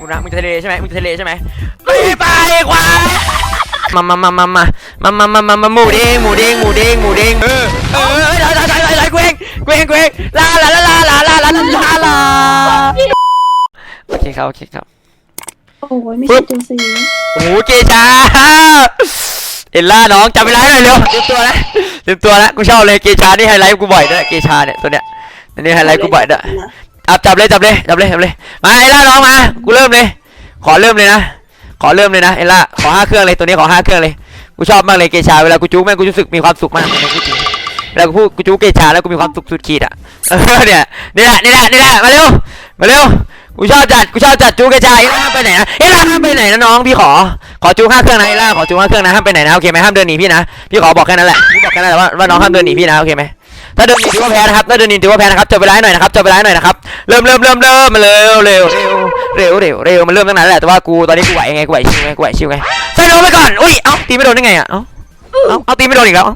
มึงนะมึงจะทะเลใช่ไหมมึงจะทะเลใช่ไหมไม่ไปควายมามามามามามามามามามาหมูเด้งหมูเด้งหมูเด้งหมูเด้งเออเออเออได้ได้ได้ได้ได้กูเองกูเองกูเองลาลาลาลาลาลาลาลาลาโอเคครับโอเคครับโอ้ยไม่ใช่ตัวซีโอ้โหเกชาเอ็นล่าน้องจำเวลาให้หน่อยเร็วเตรียมตัวนะเตรียมตัวนะกูชอบเลยเกชานี่ไฮไลท์กูบ่อยด้วยเกชาเนี่ยตัวเนี้ยตัวนี้ไฮไลท์กูบ่อยด้วย อับจับเลยจับเลยจับเลยจับเลยมาเอล่าน้องมากูเริ่มเลย ขอเริ่มเลยนะขอเริ่มเลยนะเอล่าขอห้าเครื่องเลยตัวนี้ขอห้าเครื่องเลยกูชอบมากเลยเกชาเวลากูจู๊แม่งกูรู้สึกมีความสุขมากเลยกูจริงเวลากูพูดกูจู๊เกชาแล้วกูมีความสุขสุดขีดอะเออเนี่ยนี่แหละนี่แหละนี่แหละมาเร็วมาเร็วกูชอบจัดกูชอบจัดจู๊เกชาเอล่าห้ามไปไหนนะเอล่าห้ามไปไหนนะน้องพี่ขอขอจู๊ห้าเครื่องนะเอล่าขอจู๊ห้าเครื่องนะห้ามไปไหนนะโอเคไหมห้ามเดินหนีพี่นะพี่ขอบอกแค่นั้นแหละพี่บอกแค่นั้นแหละว่าว่าน้องห้ามเดินหนีพี่นะโอเคไหม ถ้าเดินหนีถือว่าแพ้นะครับถ้าเดินหนีถือว่าแพ้นะครับจับเวลาให้หน่อยนะครับจับเวลาให้หน่อยนะครับเริ่มเริ่มเริ่มเริ่มมาเร็วเร็วเร็วเร็วเร็วเร็วมันเริ่มตั้งนานแล้วแหละแต่ว่ากูตอนนี้กูไหวไงกูไหวชิวไงกูไหวชิวไงใส่โดนไปก่อนอุ้ยเอ้าตีไม่โดนได้ไงอะเอ้าเอ้าเอาตีไม่โดนอีกแล้ว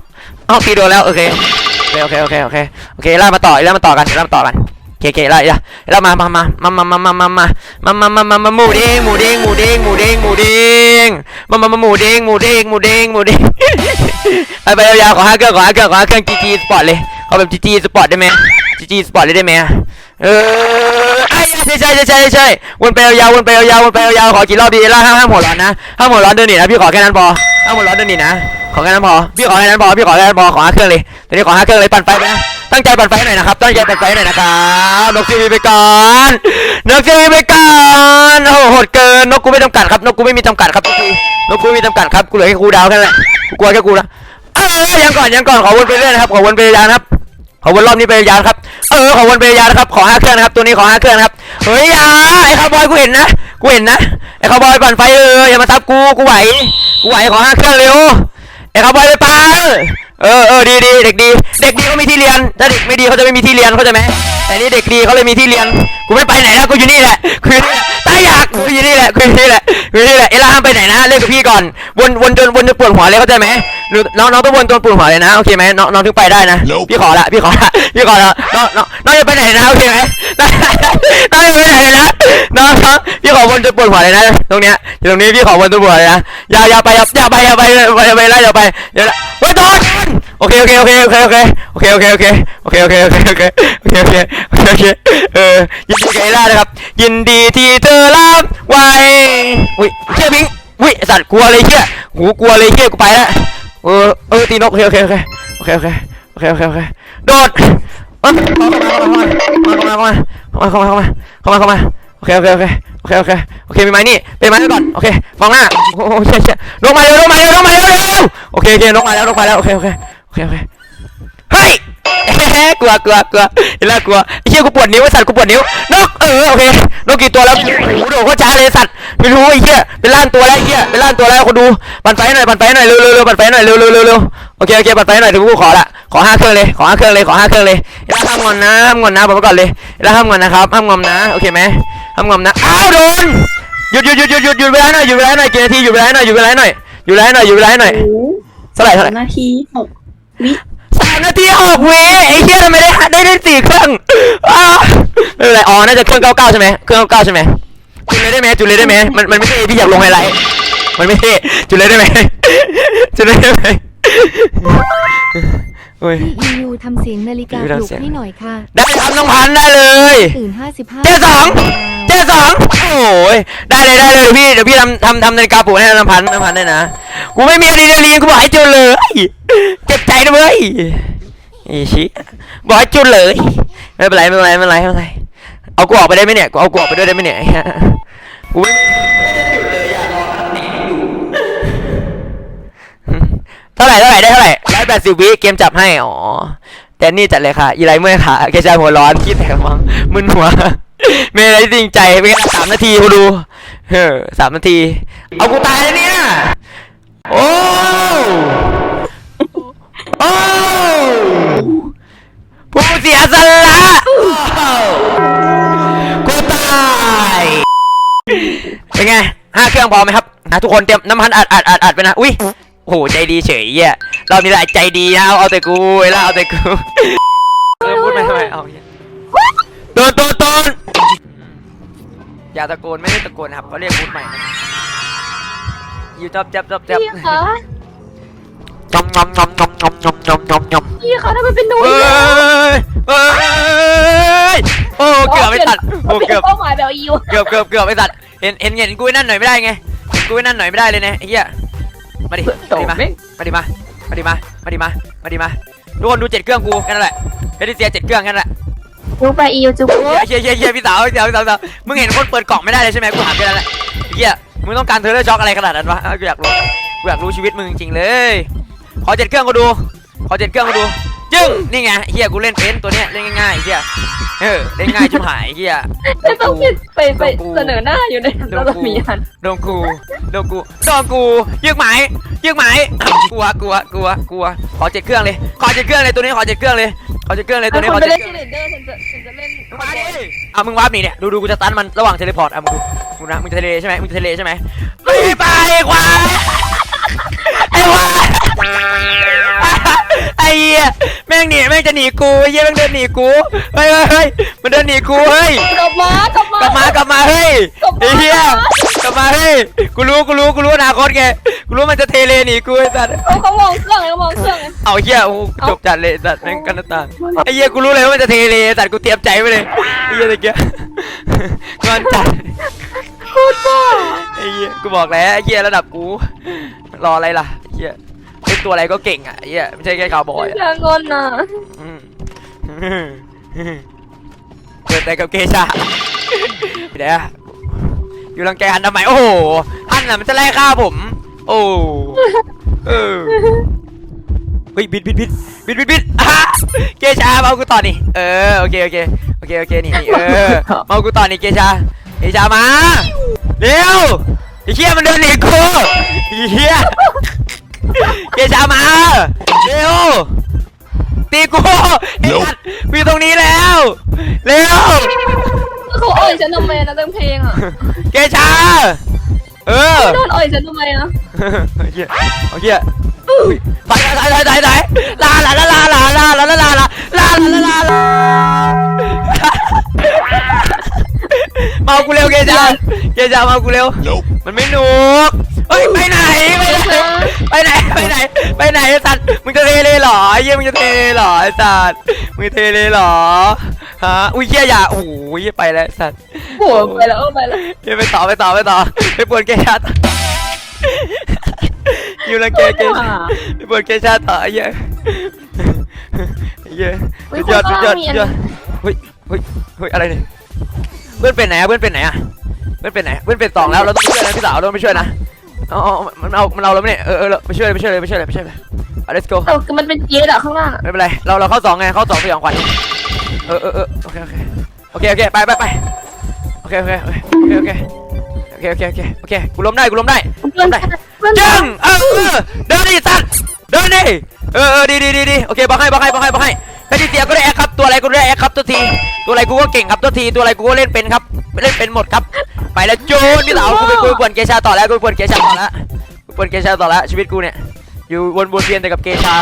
เอ้าตีโดนแล้วโอเคโอเคโอเคโอเคโอเคล่มาต่อล่มาต่อกันล่มาต่อกันโอเคโอเคล่าล่าล่ามามามามามามามามามามามามามาหมูเด้งหมูเด้งหมูเด้งหมูเด้งหมูเด้งมามามาหมูเด้งหมูเด้งหมูเด้งหมูเด้งไปไปยาวๆขอห้าเครื่องขอห้าเครื่องขอห้าเครื่องจีจีสปอร์ตเลย เอาแบบจีจีสปอร์ตได้ไหมจีจีสปอร์ตเลยได้ไหมเออไอ้ใช่ใช่ใช่ใช่ใช่วนไปยาวๆวนไปยาวๆวนไปยาวๆขอกี่รอบดีล่าห้ามห้ามหัวร้อนนะห้ามหัวร้อนเดินหนีนะพี่ขอแค่นั้นพอห้ามหัวร้อนเดินหนีนะขอแค่นั้นพอพี่ขอแค่นั้นพอพี่ขอแค่นั้นพอขอห้าเครื่องเลยตอนนี้ขอห้าเครื่องเลยปั่นไฟไปนะตั้งใจปั่นไฟหน่อยนะครับตั้งใจปั่นไฟหน่อยนะครับนกซีวีไปก่อนนกซีวีไปก่อนโอ้โหดเกินนกกูไม่จำกัดครับนกกูไม่มีจำกัดครับนกกูนกกูไม่มีจำกัดครับกูเหลือแค่ครูดาวแค่นั้นแหละกูกลัวแค่กูนะเออยังก่อนยังก่อนขอวนไปเรื่อยนะครับขอวนไปยาวนะครับ ขอวนรอบนี้ไปยานครับ เออขอวนไปยานครับ ขอห้าเครื่องนะครับ ตัวนี้ขอห้าเครื่องนะครับ เฮ้ยอย่าไอ้คาวบอยกูเห็นนะ กูเห็นนะ ไอ้คาวบอยปั่นไฟเอออย่ามาทับกู กูไหว กูไหวขอห้าเครื่องเร็ว ไอ้ขาวบอยไปปังเออเออดีดีเด็กดี เด็กดีเขามีที่เรียน ถ้าเด็กไม่ดีเขาจะไม่มีที่เรียนเข้าใจไหมแต่นี่เด็กดีเขาเลยมีที่เรียน กูไม่ไปไหนนะกูอยู่นี่แหละ กูอยู่นี่แหละตายอยาก กูอยู่นี่แหละ กูอยู่นี่แหละ กูอยู่นี่แหละ เอล่าห้ามไปไหนนะ เล่นกับพี่ก่อน วนวนจนวนจนปวดหัวเลยเข้าใจไหม หรือน้องน้องต้องวนจนปวดหัวเลยนะโอเคไหมน้องน้องถึงไปได้นะพี่ขอละพี่ขอละพี่ขอละน้องน้องน้องอย่าไปไหนนะโอเคไหมน้องน้องอย่าไปไหนเลยนะน้องน้องพี่ขอวนจนปวดหัวเลยนะ ตรงเนี้ยตรงนี้พี่ขอวนจนปวดหัวเลยนะอย่าอย่าไปอย่าอย่าไปอย่าไปอย่าไปอย่าไปไล่อย่าไปเดี๋ยวนะเฮ้ยโดนโอเคโอเคโอเคโอเคโอเคโอเคโอเคโอเคโอเคโอเคโอเคโอเคโอเคโอเคโอเคโอเคเออยินดีกับเอล่านะครับ ยินดีที่เธอรับไว้อุ้ยเชี่ยพิงอุ้ยไอ้สัตว์กลัวเลยเชี่ยหูกลัวเลยเชี่ยกูไปแล้ว เออเออตีนกโอเคโอเคโอเคโอเคโอเคโอเคโอเคโอเคโดดเอ้ยเข้ามาเข้ามาเข้ามาเข้ามาเข้ามาเข้ามาเข้ามาโอเคโอเคโอเคโอเคโอเคโอเคมีไม้นี่เป็นไม้ก่อนโอเคมองหน้าโอ้โหเชี่ยเชี่ยลงมาเร็วลงมาเร็วลงมาเร็วเร็วโอเคโอเคลงมาแล้วลงมาแล้วโอเคโอเคโอเคโอเคเฮ้ยกลัวกลัวกลัวเห็นแล้วกลัวไอ้เชี่ยกูปวดนิ้วไอ้สัตว์กูปวดนิ้วนกเออโอเค ไม่รู้ไอ้เหี้ยเป็นล้านตัวแล้วไอ้เหี้ยเป็นล้านตัวแล้วคนดูปั่นไฟหน่อยปั่นไฟหน่อยเร็วเร็วเร็วปั่นไฟหน่อยเร็วเร็วเร็วเร็วโอเคโอเคปั่นไฟหน่อยถึงกูขอละขอห้าเครื่องเลยขอห้าเครื่องเลยขอห้าเครื่องเลยเอล่าห้ามงอนนะห้ามงอนนะบอกไว้ก่อนเลยเอล่าห้ามงอนนะครับห้ามงอนนะโอเคไหมห้ามงอนนะอ้าวโดนหยุดหยุดหยุดหยุดหยุดหยุดเวลาหน่อยหยุดเวลาหน่อยกี่นาทีหยุดเวลาหน่อยหยุดเวลาหน่อยหยุดเวลาหน่อยหยุดเวลาหน่อยโอ้โหเท่าไหร่เท่าไหร่นาทีหกวิสามนาทีหกวิไอ้เหี้ยทำไมได้ได้ได้สี่เครื่องอ้าวไม่เป็นไรอ๋อน่าจะเครื่องเก้าเก้าใช่ไหมเครื่องเก้าเก้าใช่ไหม จุดเลยได้ไหมจุดเลยได้ไหมมันมันไม่ใช่พี่อยากลงไฮไลท์มันไม่ใช่จุดเลยได้ไหมจุดเลยได้ไหมโอ้ยพี่ยูทำเสียงนาฬิกาพี่ปยูลุทำกเสียงให้หน่อยค่ะได้ครับน้องพันธุ์ได้เลยตื่น55เจ๊สองเจ็ดสองโอ้ยได้เลยได้เลยเดี๋ยวพี่เดี๋ยวพี่ทำทำทำนาฬิกาปลุกให้น้ำพันน้ำพันได้นะกูไม่มีอะดรีนาลีนกูบอกให้จุดเลยเจ็บใจนะเว้ยอีชิบอกให้จุดเลยไม่เป็นไรไม่เป็นไรไม่เป็นไรไม่เป็นไรเอากูออกไปได้ไหมเนี่ยกูเอากูออกไปด้วยได้ไหมเนี่ย เท่าไหร่เท่าไหร่ได้เท่าไหร่ร้อยแปดสิบวิเกมจับให้อ๋อแต่นี่จัดเลยค่ะอีไรเมื่อยขาแกชายหัวร้อนคิดแต่มังมึนหัวไม่ได้จริงใจเป็นสามนาทีกูดูเฮ้อสามนาที เอากูตายแล้วเนี่ยโอ้โอ้ผู้เสียสละกูตายเป็นไงห้าเครื่องพอไหมครับนะทุกคนเตรียมน้ำพันอัดอัดอัดอัดไปนะอุ้ย โอ้โหใจดีเฉยเหี้ยรอบนี้แหละใจดีนะเอาเอาแต่กูไอ้ละเอาแต่กูเออพูดไปทำไมเอาเหี้ยโดนโดนโดนอย่าตะโกนไม่ได้ตะโกนครับเขาเรียกบูธใหม่นะอยู่จับจับจับจับพี่คะยำยำยำยำยำยำยำยำยำพี่คะทำไมเป็นหนูเฮ้อีกแล้วยเฮ้ยโอ้เกือบไม่ตัดโอ้เกือบเป้าหมายแบบอิวเกือบเกือบเกือบไม่ตัดเห็นเห็นเห็นกูไอ้นั่นหน่อยไม่ได้ไงเห็นกูไอ้นั่นหน่อยไม่ได้เลยนะไอ้เหี้ย มาดิมาดิมามาดิมามาดิมามาดิมามาดิมาทุกคนดูเจ็ดเครื่องกูแค่นั้นแหละเพชรเซียเจ็ดเครื่องแค่นั้นแหละจูไปอิวจูเฮียเฮียเฮียพี่สาวพี่สาวพี่สาวพี่สาวมึงเห็นคนเปิดกล่องไม่ได้เลยใช่ไหมกูถามแค่นั้นแหละเฮียมึงต้องการเทอร์เลอร์ช็อกอะไรขนาดนั้นวะกูอยากรู้กูอยากรู้ชีวิตมึงจริงๆเลย ขอเจ็ดเครื่องก็ดู ขอเจ็ดเครื่องก็ดู จึ้งนี่ไงเฮียกูเล่นเป็นตัวเนี้ยเล่นง่ายๆเฮีย เออเล่นง่ายชิบหายเฮียไม่ต้องคิดไปไปเสนอหน้าอยู่ในรัศมีหันโดนกูโดนกูโดนกูยึกไหมยึกไหมกลัวกลัวกลัวกลัวขอเจ็ดเครื่องเลย ขอเจ็ดเครื่องเลยตัวนี้ขอเจ็ดเครื่องเลยขอเจ็ดเครื่องเลยตัวนี้คขอนไปเจ็ดเล่นเครื่องเซเลนเดอร์ฉันจะฉันจะเล่นมาดิอะมึงวาร์ปหนีเนี่ยดูดูกูจะตันมันระหว่างเทเลพอร์ตอะมึงดูมึงนะมึงจะเทเลใช่ไหมมึงจะเทเลใช่ไหมไม่ไปควายไอ้ควายไอ้ เหี้ยแม่งหนีแม่งจะหนีกูไอ้เหี้ยแม่งเดินหนีกูเฮ้ยเฮ้ยเฮ้ยมันเดินหนีกูเฮ้ยกลับมากลับมากลับมากลับมาเฮ้ยไอ้เหี้ยกลับมาเฮ้ยกูรู้กูรู้กูรู้อนาคตแกกูรู้มันจะเทเลหนีกูไอ้สัตว์เขาเขามองเครื่องเขามองเครื่องเอาเหี้ยโอ้โหจบจัดเลยไอ้สัตว์แม่งกันหน้าต่างไอ้เหี้ยกูรู้เลยว่ามันจะเทเลไอ้สัตว์กูเตรียมใจไว้เลยไอ้เหี้ยตะเกียงอนจัดพูดว่าไอ้เหี้ยกูบอกแล้วไอ้เหี้ยระดับกูรออะไรล่ะไอ้เหี้ยเป็น ตัวอะไรก็เก่งอะไอ้เหี้ยไม่ใช่แค่คาวบอยอะจะงอนน่ะอืมเกิดอะไรกับเกชาเดี๋ยวอยู่รังแกฮันทำไมโอ้โหฮันน่ะมันจะไล่ฆ่าผม โอ้เออเฮ้ยบิดบิดบิดบิดบิดบิดอะเกชามาเอากูต่อนี่เออโอเคโอเคโอเคโอเคนี่นี่เออมาเอากูต่อนี่เกชาเกชามาเร็วไอ้เหี้ยมันเดินหนีกูไอ้เหี้ย เกชามาเร็วตีกูไอ้สัตว์กูอยู่ตรงนี้แล้วเร็วเขาอ่อยฉันทำไมนะเต็มเพลงอะเกชาเออโดนอ่อยฉันทำไมอะเอาเหี้ยเอาเหี้ยไปไปไปไปไปลาลาลาลาลาลาลาลาลาลาลาลาลาลาเมากูเร็วเกชาเกชาเมากูเร็ว มันไม่หนุกเฮ้ยไปไหนไป ไหนไปไหนไปไหนไปไหนไอ้สัตว์มึงจะเทเลยเหรอไอ้เหี้ยมึงจะเทเลยเหรอไอ้สัตว์มึงจะเทเลยเหรอฮะอุ้ยเหี้ยอย่าโอ้โหเหี้ยไปแล้วไอ้สัตว์โหัวไปแล้วไปแล้วเหี้ยไปต่อไปต่อไปต่อไปปวดเกชาต่ออยู่รังแกเกชาไปปวดเกชาต่อไอ้เหี้ยไอ้เหี้ยสุดยอดสุดยอดสุดยอดเฮ้ยเฮ้ยเฮ้ยอะไรเนี่ยเพื่อนเป็นไหนอะเพื่อนเป็นไหนอะเพื่อนเป็นไหนเพื่อนเป็นสองแล้วเราต้องไปช่วยนะพี่สาวเราต้องไปช่วยนะเอาเอามันเอามันเอาแล้วเนี่ยเออเออไปช่วยเลยไปช่วยเลยไปช่วยเลยไปช่วยเลยเอา let's go เออมันเป็นเกียร์อะข้างล่างอะไม่เป็นไรเราเราเข้าสองไงเข้าสองสยองขวัญเออเออเออโอเคโอเคโอเคโอเคไปไปไปโอเคโอเคโอเคโอเคโอเคโอเคโอเคโอเคโอเคกูล้มได้กูล้มได้เพื่อนเพื่อนจึงเออเออเดินดิสัตว์เดินดิเออเออดีดีดีดีโอเคบอกให้บอกให้บอกให้บอกให้ แพทริเซียก็ได้แอคครับตัวอะไรก็ได้แอคครับตัวที ตัวอะไรกูก็เก่งครับตัวทีตัวอะไรกูก็เล่นเป็นครับเล่นเป็นหมดครับ ไปแล้วโจนพี่สาวกูไปกูไปป่วนเกชาต่อแล้วกูไปป่วนเกชาต่อแล้วกูป่วนเกชาต่อแล้วชีวิตกูเนี่ยอยู่วนวนเวียนแต่กับเกชา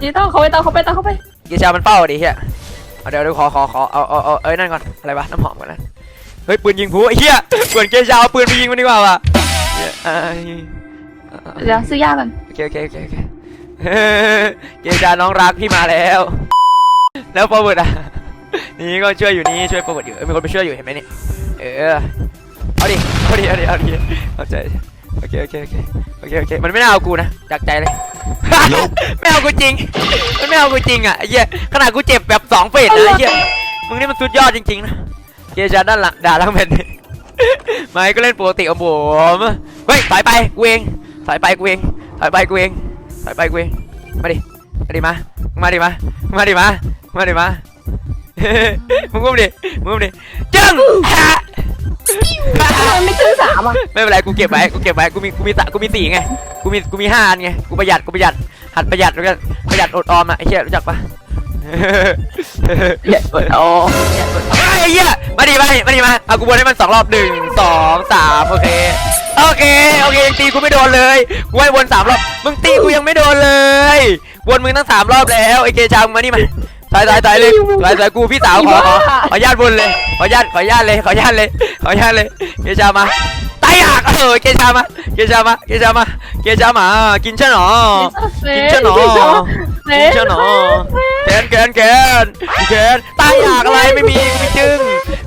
ดีต้องเขาไปตามเขาไปตามเขาไปเกชามันเป้าดิเฮียเอาเดี๋ยวเดี๋ยวขอขอขอเอาเอาเอาเอ้ยนั่นก่อนอะไรวะน้ำหอมก่อนนะเฮ้ยปืนยิงผู้ไอ้เหี้ยป่วนเกชาเอาปืนไปยิงมันดีกว่าว่ะเหี้ยเอ้ยเดี๋ยวซื้อยากันโอเคโอเคโอเคโอ เคเกชาน้องรักพี่มาแล้ว แล้วฟอร์เวิร์ดอะ นี่ก็ช่วยอยู่นี่ช่วยฟอร์เวิร์ดอยู่เอ้ยมีคนไปช่วยอยู่เห็นไหมนี่ เออ เอาดิ เอาดิ เอาดิ เอาดิ เอาใจ โอเค โอเค โอเค โอเค โอเค มันไม่น่าเอากูนะ จากใจเลย ไม่เอากูจริง มันไม่เอากูจริงอะไอ้เหี้ย ขนาดกูเจ็บแบบสองเฟสนะไอ้เหี้ย มึงนี่มันสุดยอดจริงๆนะ เกชาด้านหลังด่าลังเป็นไม่ก็เล่นปกติของผมเฮ้ยถอยไปกูเองถอยไปกูเองถอยไปกูเอง ถอยไปกูเองมาดิ มาดิมา มาดิมา มาดิมา มาดิมา มึงงุ้มดิ มึงงุ้มดิจึ้งฮะทำไมไม่ขึ้นสามอะ ไม่เป็นไรกูเก็บไว้ กูเก็บไว้ กูมี กูมีสะกูมีสี่ไง กูมี กูมีห้าอันไง กูประหยัด กูประหยัด หัดประหยัดแล้วกันประหยัดอดออมอะไอ้เหี้ยรู้จักปะเดี๋ยวโอ้ไอ้เหี้ยมาดิมาดิมาดิมา เอากูวนให้มันสองรอบหนึ่งสองสามโอเค โอเคโอเคยังตีกูไม่โดนเลยกูให้วนสามรอบมึงตีกูยังไม่โดนเลยวนมึงตั้งสามรอบแล้วไอ้เกชามึงมานี่มาถอยถอยถอยเลยถอยถอยกูพี่สาวขอขอขอญาติบนเลยขอญาติขอญาติเลยขอญาติเลยขอญาติเลยเกชามาตายหักเออเกชามาเกชามาเกชามาเกชามากินเช่นหรอกินเช่นหรอกินเช่นหรอแกนแกนแกนแกนตายอยากอะไรไม่มีไม่จึง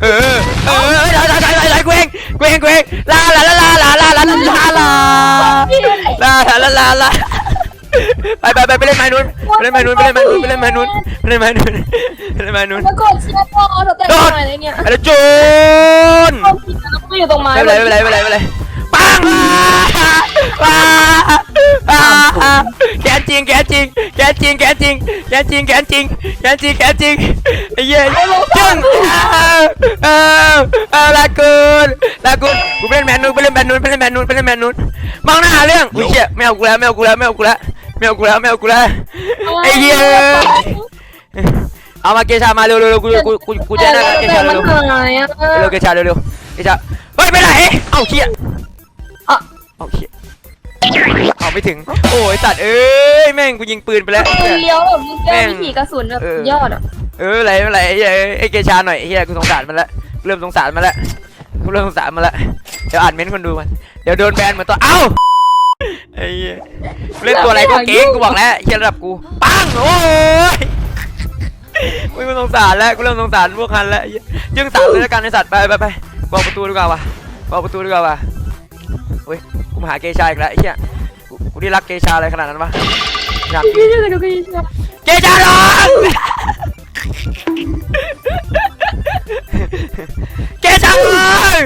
เออเออถอยถอยถอย ถอยถอยเกวงเกวงเกวงลาลาลาลาลาลาลาลาลาลาลาลาลาลาไปไปไปไปเล่นไม้นู้นไปเล่นไม้นู้นไปเล่นไม้นู้นไปเล่นไม้นู้นไปเล่นไม้นู้นไปเล่นไม้นู้นแล้วกดเชียร์พอเราแต่งหน่อยอะไรเนี่ยไปเลยจูนไม่อยู่ตรงไม้ไม่เป็นไรไม่เป็นไรไม่เป็นไร ปังปังแกจริงแกจริงแกจริงแกจริงแกจริงแกจริงแกจริงแกจริงไอ้เหี้จึงเออเออลากูนลากูนกูไปเล่นแมนนูนไปเล่นแมนนูนไปเล่นแมนนูนไปเล่นแมนนูนมองหน้าหาเรื่องอุ้ยเชี่ยไม่เอากูแล้วไม่เอากูแล้วไม่เอากูแล้วไม่เอากูแล้วไม่เอากูแล้วไอ้เหี้เอามาเกชามาเร็วเร็วเร็วกูกูกูกูจะได้เกชาเร็วเร็วเกชาเร็วเร็วเกชาเฮ้ยไปไหนเอ้าเชี่ย อะเอาเชี่ยเอาไม่ถึง โอ้ยสัตว์เอ้ยแม่งกูยิงปืนไปแล้ว ปืนเลี้ยวแบบลูกแก้ววิถีกระสุนแบบยอดอะเอออะไรอะไรไอ้เหี้ยไอ้เกชาหน่อยไอ้เฮียกูสงสารมันละกูเริ่มสงสารมันละกูเริ่มสงสารมันละเดี๋ยวอ่านเม้นต์คนดูมันเดี๋ยวโดนแบนเหมือนตัวเอ้าไอ้เหี้ยกูเล่นตัวอะไรก็เก่งกูบอกแล้วเฮียระดับกูปังโอ้ยกูเริ่มสงสารแล้วกูเริ่มสงสารพวกคันแล้วไอ้เหี้ยยึงสามเลยละกันไอ้สัตว์ไปไปไปบอกประตูดีกว่าว่ะบอกประตูดีกว่าว่ะ เฮ้ยกูมาหาเกชาอีกแล้วไอ้เหี้ยกูกูนี่รักเกชาอะไรขนาดนั้นวะอยากกินนี่จะดูกันยังเกจาลอนเกจาลอน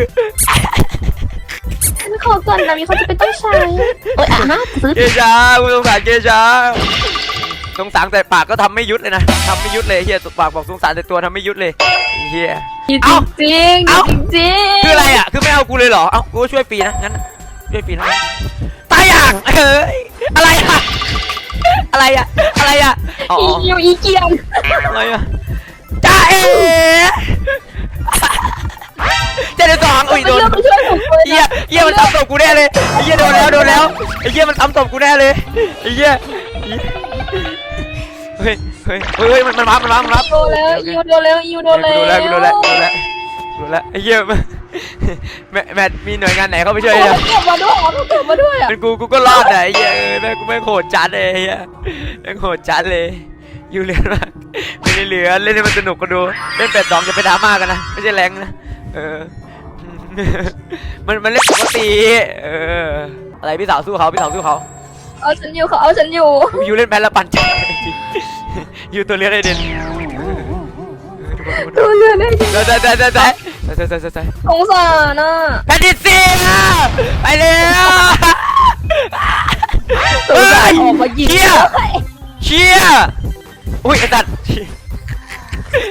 ไม่ขอก่อนนะมีเขาจะเป็นต้องใช้โอ้ยอะฮะซื้อเกจากูสงสารเกจาสงสารแต่ปากก็ทำไม่ยุดเลยนะทำไม่ยุดเลยเฮียปากบอกสงสารแต่ตัวทำไม่ยุดเลยเฮียจริงเอ้าจริงเอ้าจริงคืออะไรอะคือไม่เอากูเลยเหรอ เอ้ากูก็ช่วยปีนะงั้น ช่วยปีนตายอย่างเอ้ยอะไรอะอะไรอะอะไรอะอ๋ออีเกียวอีเกียวอะไรอะจ้าเอ๋เจ็ดสองอุ้ยโดนเฮียเฮียมันทำตบกูแน่เลยไอ้เฮียโดนแล้วโดนแล้วไอ้เฮียมันทำตบกูแน่เลยไอ้เฮียเฮ้ยเฮ้ยเฮ้ยมันมันรับมันรับมันรับโดนแล้วอีโดนแล้วอีโดนแล้วโดนแล้วโดนแล้วโดนแล้วโดนแล้วไอ้เฮีย แมแมทมีหน่วยงานไหนเข้าไปช่วยโอ้ยังยเก็บมาด้วยเหรอเก็บมาด้วยอะเป็นกูกูก็รอดอะไอ้เฮียเออแม่งกูแม่งโหดจัดเลยไอ้เฮียแม่งโหดจัดเลย อยู่เหลือมากไม่ได้เหลือเล่นให้มันสนุกก็ดูเล่นแปดสองจะไปดราม่ากันนะไม่ใช่แรงนะเออ มันมันเล่นปกติเอออะไรพี่สาวสู้เขาพี่สาวสู้เขาเอาฉันอยู่เขาเอาฉันอยู่ยูเล่นแพ้ละปั่นจังจริงยูตัวเลี้ยงไอเด่นดูเรือได้จริงเดี๋ยวเดี๋ยวเดี๋ยวเดี๋ยวเดี๋ยวเดี๋ยวเดี๋ ยวเดี๋ยวเดี๋ยวสงสารน่ะแพทติซีนะไปเร็วสงสารออกมายิงเชี่ยเชี่ยอุ้ยไอ้สัตว์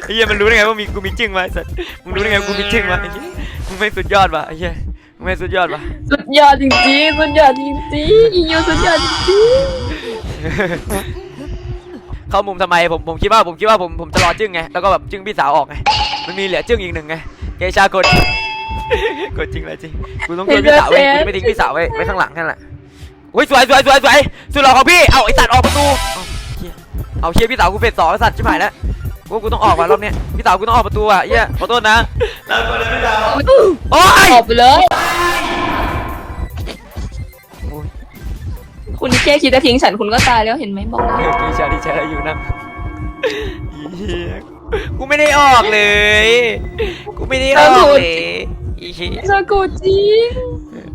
ไอ้เหี้ยมันรู้ได้ไงว่ามีกูมีจึ้งมาไอ้สัตว์มึงรู้ได้ไงว่ากูมีจึ้งมาไอ้เหี้ยมึงไม่สุดยอดว่ะไอ้เหี้ยมึงไม่สุดยอดว่ะสุดยอดจริงๆสุดยอดจริงๆอีโยสุดยอดจริงเข้ามุมทำไมผมผมคิดว่าผมคิดว่าผมผมจะรอจึ้งไงแล้วก็แบบจึ้งพี่สาวออกไงมันมีเหลือจึ้งอีกหนึ่งไง เกชากด กดจริงเลยจริง กูต้องกดพี่สาวไว้กูจะไม่ทิ้งพี่สาวไว้ไว้ข้างหลังนั่นแหละอุ้ยสวยสวยสวยสวยสุดหล่อของพี่ เอาไอสัตว์ออกประตู เอาเชี่ยเอาเชี่ยพี่สาวกูเฟสสองไอสัตว์ชิบหายแล้วกูกูต้องออกว่ะรอบเนี้ยพี่สาวกูต้องออกประตูอะเหี้ยขอโทษนะลาก่อนเลยพี่สาวโอ้ยๆออกไปเลยคุณแค่คิดจะทิ้งฉันคุณก็ตายแล้วเห็นไหมบอกแล้วเออดีใจดีใจแล้วอยู่นั่งเหี้ยกูไม่ได้ออกเลย กูไม่ได้ออกเลยอีเหี้ยจะกูจริง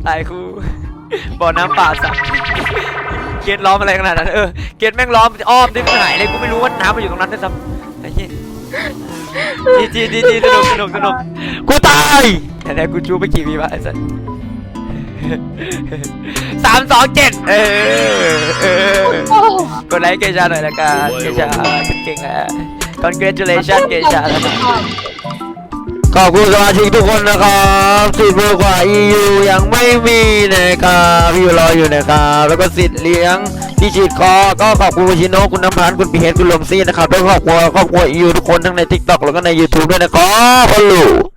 ตายกูบ่อน้ำป่าสักเกตล้อมอะไรขนาดนั้นเออเกตแม่งล้อมอ้อมที่มันหายเลยกูไม่รู้ว่าน้ำมันอยู่ตรงนั้นด้วยซ้ำไอ้เหี้ยจีจีจีจีสนุกสนุกสนุกกูตายแต่ไหนกูจูไปกี่วิวะไอ้สัสสามสองเจ็ดเออเออโอ้กดไลค์เกชาหน่อยละกันเกชาฉันเก่งแล้ว congratulation เกชาแล้วนะ ขอบคุณสมาชิกทุกคนนะครับสิทธิ์เบอร์กว่า EU ยังไม่มีนะครับพี่รออยู่นะครับแล้วก็สิทธิ์เลี้ยงที่ฉีดคอก็ขอบคุณคุณชิโนคุณน้ำพันคุณปีเฮดคุณลมซี่นะครับแล้วก็ครอบครัวครอบครัว EU ทุกคนทั้งใน TikTok แล้วก็ใน YouTube ด้วยนะครับฮัลโหล